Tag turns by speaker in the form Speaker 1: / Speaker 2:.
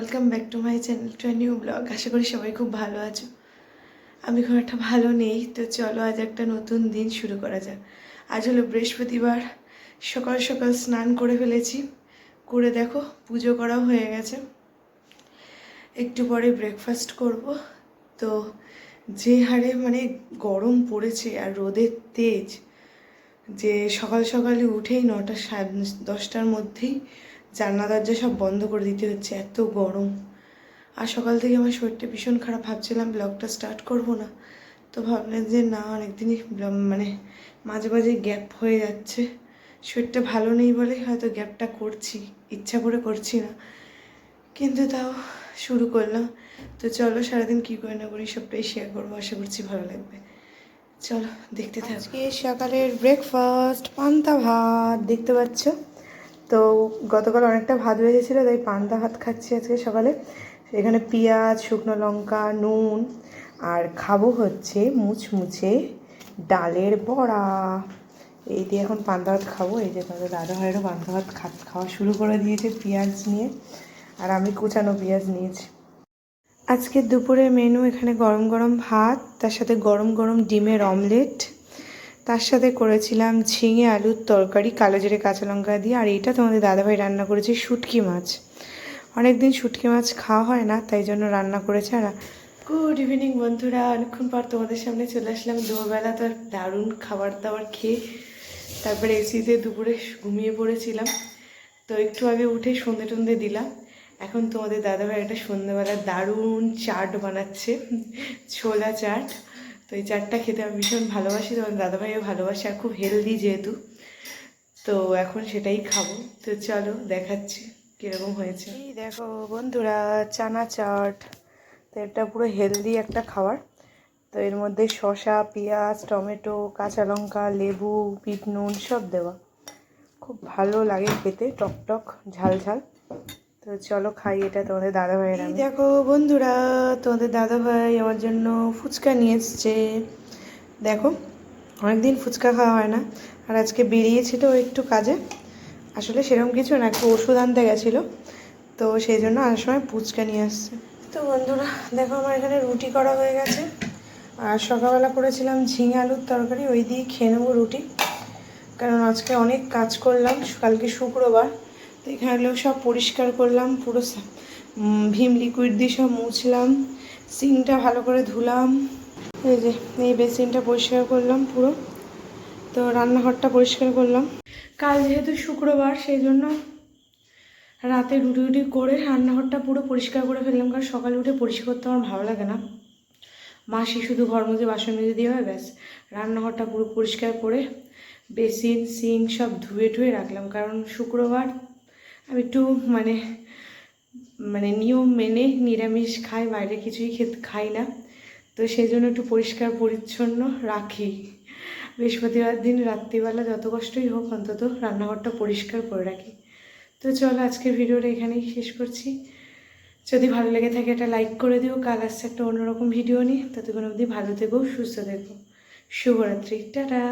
Speaker 1: Welcome back to my channel to new vlog আশা করি সবাই খুব ভালো আছো। আমি খুব একটা ভালো নেই, তো চলো আজ একটা নতুন দিন শুরু করা যাক। আজ হলো বৃহস্পতিবার, সকাল সকাল স্নান করে ফেলেছি। করে দেখো, পুজো করাও হয়ে গেছে। একটু পরে ব্রেকফাস্ট করব। তো যে হারে মানে গরম পড়েছে আর রোদের তেজ, যে সকাল সকালে উঠেই নটা সাড়ে দশটার মধ্যেই জানলা দরজা সব বন্ধ করে দিতে হচ্ছে, এত গরম। আর সকাল থেকে আমার শরীরটা ভীষণ খারাপ, ভাবছিলাম ব্লগটা স্টার্ট করব না। তো ভাবলাম যে না, অনেকদিনই মানে মাঝে মাঝে গ্যাপ হয়ে যাচ্ছে। শরীরটা ভালো নেই বলে হয়তো গ্যাপটা করছি, ইচ্ছা করে করছি না। কিন্তু তাও শুরু করলাম। তো চলো সারাদিন কী করে না করি সবটাই শেয়ার করব, আশা করছি ভালো লাগবে। চলো দেখতে থাকো। আজকে সকালের ব্রেকফাস্ট পান্তা ভাত, দেখতে পাচ্ছ? তো গতকাল অনেকটা ভাত বেজেছিলো, তাই পান্তা ভাত খাচ্ছি আজকে সকালে। এখানে পেঁয়াজ, শুকনো লঙ্কা, নুন, আর খাব হচ্ছে মুচমুচে ডালের বড়া। এই দিয়ে এখন পান্তা ভাত খাব, এই যে তোমাদের দাদা ভাইয়েরও পান্তা ভাত খাওয়া শুরু করে দিয়েছে পেঁয়াজ নিয়ে, আর আমি কুচানো পেঁয়াজ নিয়েছি। আজকে দুপুরে মেনু এখানে গরম গরম ভাত, তার সাথে গরম গরম ডিমের অমলেট তার সাথে করেছিলাম ঝিঙে আলুর তরকারি, কালো জিরে, কাঁচা লঙ্কা দিয়ে। আর এটা তোমাদের দাদাভাই রান্না করেছে, শুটকি মাছ। অনেক দিন শুটকি মাছ খাওয়া হয় না, তাই জন্য রান্না করেছে। আর গুড ইভিনিং বন্ধুরা, অনেকক্ষণ পর তোমাদের সামনে চলে আসলাম। দুপুরবেলা তো দারুণ খাবার দাবার খেয়ে তারপরে এসিতে দুপুরে ঘুমিয়ে পড়েছিলাম। তো একটু আগে উঠে সন্ধে টন্ধে দিলাম। এখন তোমাদের দাদাভাই একটা সন্ধ্যেবেলা দারুণ চাট বানাচ্ছে, ছোলা চাট। তো এই চাটটা খেতে আমি ভীষণ ভালোবাসি তোমাদের দাদাভাইও ভালোবাসে আর খুব হেলদি যেহেতু। তো এখন সেটাই খাব। তো চলো দেখাচ্ছি কীরকম হয়েছে। এই দেখো বন্ধুরা চানা চাট তো এটা পুরো হেলদি একটা খাবার। তো এর মধ্যে শসা, পেঁয়াজ, টমেটো, কাঁচা লঙ্কা, লেবু, বিট নুন সব দেওয়া। খুব ভালো লাগে খেতে, টক টক, ঝাল ঝাল। তো চলো খাই এটা তোমাদের দাদা ভাইয়ের আমি। দেখো বন্ধুরা তোমাদের দাদা ভাই আমার জন্য ফুচকা নিয়ে এসছে। দেখো অনেকদিন ফুচকা খাওয়া হয় না আর আজকে বেরিয়েছিল একটু কাজে। আসলে সেরকম কিছু না একটু ওষুধ আনতে গেছিল তো সেই জন্য আসার সময় ফুচকা নিয়ে আসছে। তো বন্ধুরা দেখো আমার এখানে রুটি করা হয়ে গেছে। আর সকালবেলা করেছিলাম ঝিঙে আলুর তরকারি ওই দিয়ে খেয়ে নেব রুটি। কারণ আজকে অনেক কাজ করলাম কালকে শুক্রবার। তো এখানেও সব পরিষ্কার করলাম, পুরো সা- ভীম লিকুইড দিয়ে সব মুছলাম সিংটা ভালো করে ধুলাম, এই যে, এই বেসিনটা পরিষ্কার করলাম পুরো, তো রান্নাঘরটা পরিষ্কার করলাম। কাল যেহেতু শুক্রবার সেই জন্য রাতে রুটি রুটি করে রান্নাঘরটা পুরো পরিষ্কার করে ফেললাম, কারণ সকালে উঠে পরিষ্কার করতে আমার ভালো লাগে না। মাসি শুধু ঘর মধ্যে বাসন মেজে দিয়ে হয়, ব্যাস। রান্নাঘরটা পুরো পরিষ্কার করে বেসিন সিঙ্ক সব ধুয়ে ধুয়ে রাখলাম, কারণ শুক্রবার আমি একটু মানে মানে নিয়ম মেনে নিরামিষ খাই, বাইরে কিছুই খেতে খাই না। তো সেই জন্য একটু পরিষ্কার পরিচ্ছন্ন রাখি। বৃহস্পতিবার দিন, রাত্রিবেলা যত কষ্টই হোক অন্তত রান্নাঘরটা পরিষ্কার করে রাখি। তো চলো আজকের ভিডিওটা এখানেই শেষ করছি। যদি ভালো লেগে থাকে একটা লাইক করে দিও, কাল আসছে একটা অন্যরকম ভিডিও নিয়ে। ততক্ষণ অবধি ভালো থেকো, সুস্থ থেকো। শুভরাত্রি, টাটা।